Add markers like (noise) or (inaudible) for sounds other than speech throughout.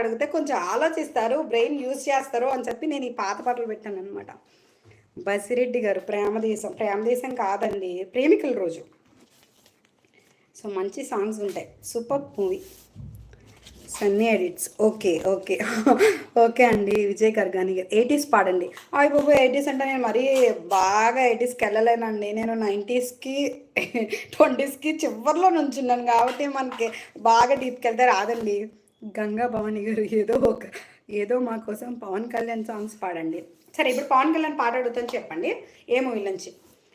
అడిగితే కొంచెం ఆలోచిస్తారు బ్రెయిన్ యూజ్ చేస్తారు అని చెప్పి నేను ఈ పాత పాటలు పెట్టాను అనమాట బసిరెడ్డి గారు ప్రేమదేశం ప్రేమదేశం కాదండి ప్రేమికుల రోజు. సో మంచి సాంగ్స్ ఉంటాయి. Super movie Sunny edits okay okay okay అండి విజయ్ గారు గారు. ఎయిటీస్ పాడండి. అయ్యి బాబు ఎయిటీస్ అంటే నేను మరీ బాగా ఎయిటీస్కి వెళ్ళలేనండి. నేను నైంటీస్కి (laughs) ట్వంటీస్కి చివరిలో నుంచున్నాను కాబట్టి మనకి బాగా డీప్కి వెళ్తే రాదండి. గంగా భవాని గారు ఏదో ఒక ఏదో మా కోసం పవన్ కళ్యాణ్ సాంగ్స్ పాడండి. సరే ఇప్పుడు పవన్ కళ్యాణ్ పాట అడుగుతాను చెప్పండి. ఏ మూవీ నుంచి?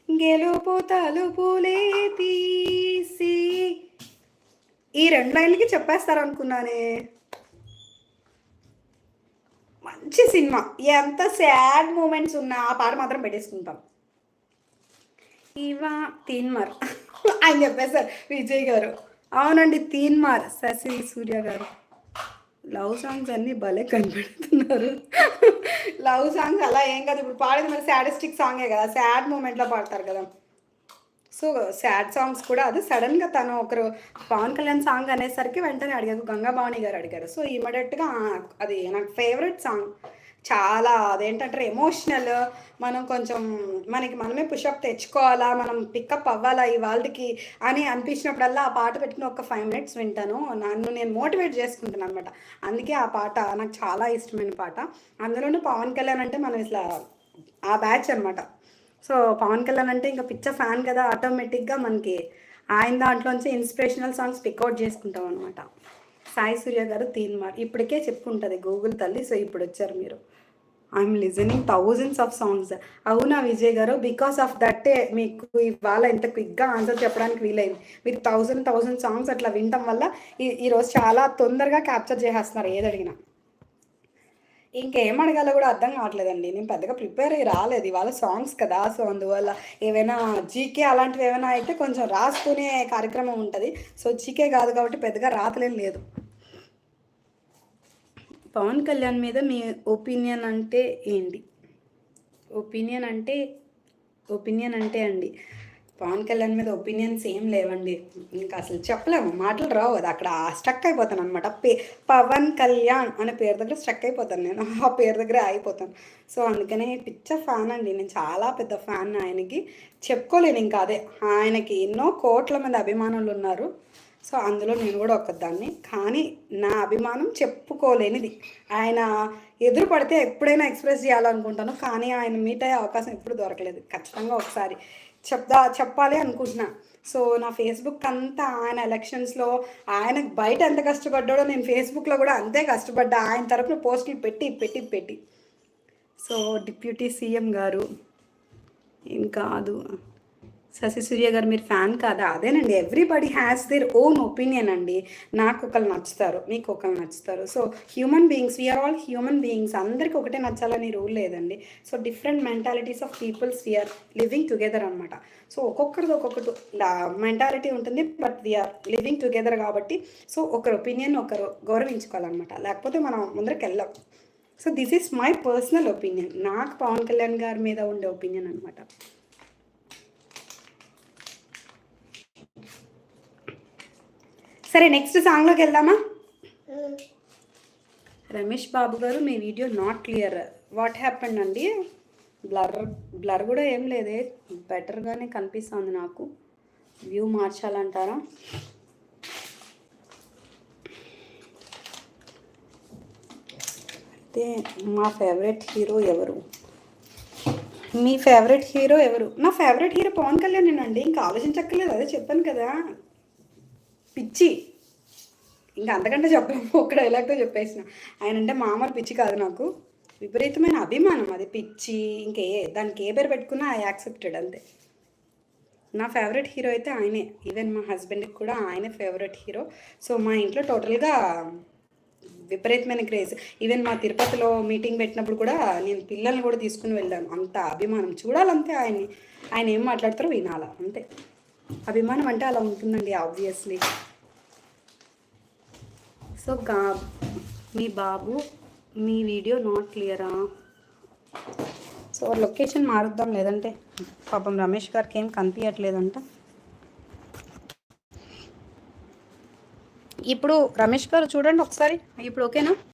గెలుపు తలుపులే తీసి ఈ రెండు లైన్లకి చెప్పేస్తారు అనుకున్నానే మంచి సినిమా. ఎంత సాడ్ మూమెంట్స్ ఉన్నా ఆ పాట మాత్రం పెట్టేసుకుంటాం. ఇవా తీన్మార్. (laughs) ఆయన చెప్పేశారు విజయ్ గారు. అవునండి తీన్మార్ శశి సూర్య గారు. లవ్ సాంగ్స్ అన్నీ భలే కనిపెడుతున్నారు. లవ్ సాంగ్స్ అలా ఏం కాదు. ఇప్పుడు పాడేది మరి సాడిస్టిక్ సాంగే కదా. సాడ్ మూమెంట్లో పాడతారు కదా. సో సాడ్ సాంగ్స్ కూడా అది సడన్గా తను ఒకరు పవన్ కళ్యాణ్ సాంగ్ అనేసరికి వెంటనే అడిగారు. గంగా భావని గారు అడిగారు. సో ఇమీడియట్గా అది నాకు ఫేవరెట్ సాంగ్ చాలా అదేంటంటే ఎమోషనల్ మనం కొంచెం మనకి మనమే పుషప్ తెచ్చుకోవాలా మనం పికప్ అవ్వాలా ఈ వాళ్ళకి అని అనిపించినప్పుడల్లా ఆ పాట పెట్టుకుని ఒక ఫైవ్ మినిట్స్ వింటాను. నన్ను నేను మోటివేట్ చేసుకుంటాను అనమాట అందుకే ఆ పాట నాకు చాలా ఇష్టమైన పాట. అందులోనూ పవన్ కళ్యాణ్ అంటే మనం ఇట్లా ఆ బ్యాచ్ అనమాట సో పవన్ కళ్యాణ్ అంటే ఇంకా పిచ్చ ఫ్యాన్ కదా ఆటోమేటిక్గా మనకి ఆయన దాంట్లోంచి ఇన్స్పిరేషనల్ సాంగ్స్ పిక్అవుట్ చేసుకుంటాం అనమాట సాయి సూర్య గారు తీన్మార్ ఇప్పటికే చెప్పుకుంటుంది గూగుల్ తల్లి సో ఇప్పుడు వచ్చారు మీరు. I'm listening thousands of songs అవునా విజయ్ గారు? బికాస్ ఆఫ్ దట్టే మీకు ఇవాళ ఇంత క్విక్గా ఆన్సర్ చెప్పడానికి వీలైంది. మీరు థౌజండ్ థౌజండ్ సాంగ్స్ అట్లా వినటం వల్ల ఈ ఈరోజు చాలా తొందరగా క్యాప్చర్ చేసేస్తున్నారు. ఏది అడిగినా. ఇంకేం అడగాలో కూడా అర్థం కావట్లేదండి. నేను పెద్దగా ప్రిపేర్ అయ్యి రాలేదు. ఇవాళ సాంగ్స్ కదా సో అందువల్ల ఏవైనా జీకే అలాంటివి ఏమైనా అయితే కొంచెం రాసుకునే కార్యక్రమం ఉంటుంది. సో జీకే కాదు కాబట్టి పెద్దగా రాతలేం లేదు. పవన్ కళ్యాణ్ మీద మీ ఒపీనియన్ అంటే ఏంటి? ఒపీనియన్ అంటే ఒపీనియన్ అంటే అండి పవన్ కళ్యాణ్ మీద ఒపీనియన్స్ ఏం లేవండి. ఇంకా అసలు చెప్పలేము. మాటలు రావు అది అక్కడ స్ట్రక్ అయిపోతాను అనమాట పే పవన్ కళ్యాణ్ అనే పేరు దగ్గర స్ట్రక్ అయిపోతాను నేను. (laughs) ఆ పేరు దగ్గర ఆగిపోతాను. సో అందుకనే పిచ్చ ఫ్యాన్ అండి. నేను చాలా పెద్ద ఫ్యాన్ ఆయనకి. చెప్పుకోలేను ఇంకా అదే. ఆయనకి ఎన్నో కోట్ల మంది అభిమానులు ఉన్నారు. సో అందులో నేను కూడా ఒక్కదాన్ని. కానీ నా అభిమానం చెప్పుకోలేనిది. ఆయన ఎదురు పడితే ఎప్పుడైనా ఎక్స్ప్రెస్ చేయాలనుకుంటాను. కానీ ఆయన మీట్ అయ్యే అవకాశం ఎప్పుడు దొరకలేదు. ఖచ్చితంగా ఒకసారి చెప్దా చెప్పాలి అనుకుంటున్నా. సో నా ఫేస్బుక్ అంతా ఆయన ఎలక్షన్స్లో ఆయన బయట ఎంత కష్టపడ్డాడో నేను ఫేస్బుక్లో కూడా అంతే కష్టపడ్డా. ఆయన తరపున పోస్టులు పెట్టి పెట్టి పెట్టి. సో డిప్యూటీ సీఎం గారు ఏం కాదు. శశి సూర్య గారు మీరు ఫ్యాన్ కాదా? అదేనండి everybody has their own opinion అండి. నాకు ఒకళ్ళు నచ్చుతారు మీకు ఒకళ్ళు నచ్చుతారు. So human beings we are all human beings అందరికీ ఒకటే నచ్చాలని రూల్ లేదండి. So different mentalities of peoples we are living together అనమాట సో ఒక్కొక్కరిది ఒక్కొక్కటి మెంటాలిటీ ఉంటుంది but we are living together కాబట్టి సో ఒకరి ఒపీనియన్ ఒకరు గౌరవించుకోవాలన్నమాట. లేకపోతే మనం ముందరికి వెళ్ళాం so this is my personal opinion నాకు పవన్ కళ్యాణ్ గారి మీద ఉండే ఒపీనియన్ అనమాట సరే నెక్స్ట్ సాంగ్లోకి వెళ్దామా? రమేష్ బాబు గారు మీ video not clear what happened అండి? బ్లర్ బ్లర్ కూడా ఏం లేదే. బెటర్గానే కనిపిస్తుంది నాకు. వ్యూ మార్చాలంటారా? అయితే మా ఫేవరెట్ హీరో ఎవరు? మీ ఫేవరెట్ హీరో ఎవరు? నా ఫేవరెట్ హీరో పవన్ కళ్యాణ్ అండి? ఇంకా ఆలోచించక్కర్లేదు అదే చెప్పాను కదా. పిచ్చి. ఇంకా అంతకంటే చెప్పలేము ఒక డైలాగ్తో చెప్పేసిన. ఆయన అంటే మామూలు పిచ్చి కాదు నాకు. విపరీతమైన అభిమానం అది. పిచ్చి ఇంకే దానికి ఏ పేరు పెట్టుకున్నా ఐ యాక్సెప్టెడ్ అంతే. నా ఫేవరెట్ హీరో అయితే ఆయనే. ఈవెన్ మా హస్బెండ్కి కూడా ఆయనే ఫేవరెట్ హీరో సో మా ఇంట్లో టోటల్గా విపరీతమైన క్రేజ్ ఈవెన్ మా తిరుపతిలో మీటింగ్ పెట్టినప్పుడు కూడా నేను పిల్లల్ని కూడా తీసుకుని వెళ్ళాను. అంత అభిమానం. చూడాలంతే ఆయన్ని. ఆయన ఏం మాట్లాడతారో వినాలా. అంతే. అభిమానం అంటే అలా ఉంటుందండి ఆబ్వియస్లీ సో గా మీ బాబు మీ వీడియో నాట్ క్లియరా? సో లొకేషన్ మారుద్దాం లేదంటే పాపం రమేష్ గారికి ఏం కనిపించట్లేదంట ఇప్పుడు రమేష్ గారు చూడండి ఒకసారి. ఇప్పుడు ఓకేనా?